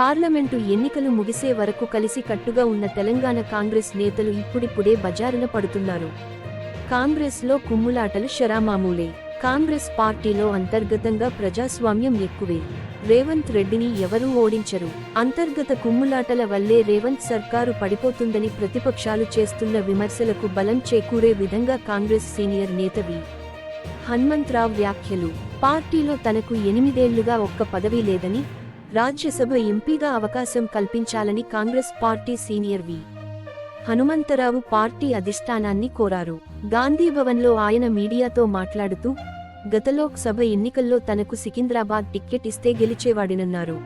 Parliament ఎన్నికలు ముగిసే వరకు కలిసి కట్టుగా ఉన్న తెలంగాణ కాంగ్రెస్ నేతలు ఇప్పుడిప్పుడే బజారున పడుతున్నారు. కాంగ్రెస్లో కుమ్ములాటలు షరామామూలే. కాంగ్రెస్ పార్టీలో అంతర్గతంగా ప్రజాస్వామ్యం ఎక్కువే. రేవంత్ రెడ్డిని ఎవరూ ఓడించరు. అంతర్గత కుమ్ములాటల వల్లే రేవంత్ సర్కారు పడిపోతుందని ప్రతిపక్షాలు చేస్తున్న విమర్శలకు బలం చేకూరే విధంగా కాంగ్రెస్ సీనియర్ నేత వి హనుమంతరావు వ్యాఖ్యలు. పార్టీలో తనకు ఎనిమిదేళ్ళుగా ఒక్క పదవి లేదని రాజ్యసభ ఎంపీగా అవకాశం కల్పించాలని Congress party senior V. Hanumantha Rao party అధిష్టానాన్ని కోరారు. గాంధీభవన్లో ఆయన మీడియాతో మాట్లాడుతూ గత లోక్సభ ఎన్నికల్లో తనకు సికింద్రాబాద్ టిక్కెట్ ఇస్తే గెలిచేవాడినన్నారు.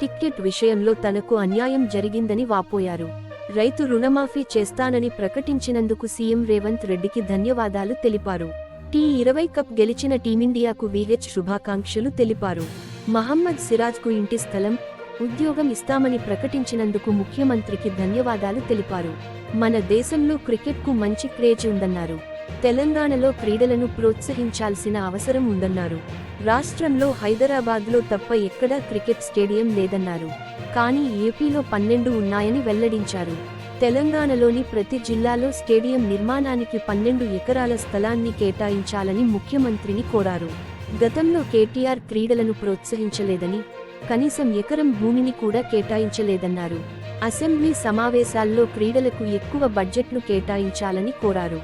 టిక్కెట్ విషయంలో తనకు అన్యాయం జరిగిందని వాపోయారు. రైతు రుణమాఫీ చేస్తానని ప్రకటించినందుకు సీఎం రేవంత్ రెడ్డికి ధన్యవాదాలు తెలిపారు. టీ ఇరవై కప్ గెలిచిన టీమిండియాకు విహెచ్ శుభాకాంక్షలు తెలిపారు. మహమ్మద్ సిరాజ్కు ఇంటి స్థలం ఉద్యోగం ఇస్తామని ప్రకటించినందుకు ముఖ్యమంత్రికి ధన్యవాదాలు తెలిపారు. మన దేశంలో క్రికెట్కు మంచి క్రేజ్ ఉందన్నారు. తెలంగాణలో క్రీడలను ప్రోత్సహించాల్సిన అవసరం ఉందన్నారు. రాష్ట్రంలో హైదరాబాద్లో తప్ప ఎక్కడా క్రికెట్ స్టేడియం లేదన్నారు. కానీ ఏపీలో పన్నెండు ఉన్నాయని వెల్లడించారు. తెలంగాణలోని ప్రతి జిల్లాలో స్టేడియం నిర్మాణానికి పన్నెండు ఎకరాల స్థలాన్ని కేటాయించాలని ముఖ్యమంత్రిని కోరారు. గతంలో కేటీఆర్ క్రీడలను ప్రోత్సహించలేదని కనీసం ఎకరం భూమిని కూడా కేటాయించలేదన్నారు. అసెంబ్లీ సమావేశాల్లో క్రీడలకు ఎక్కువ బడ్జెట్ను కేటాయించాలని కోరారు.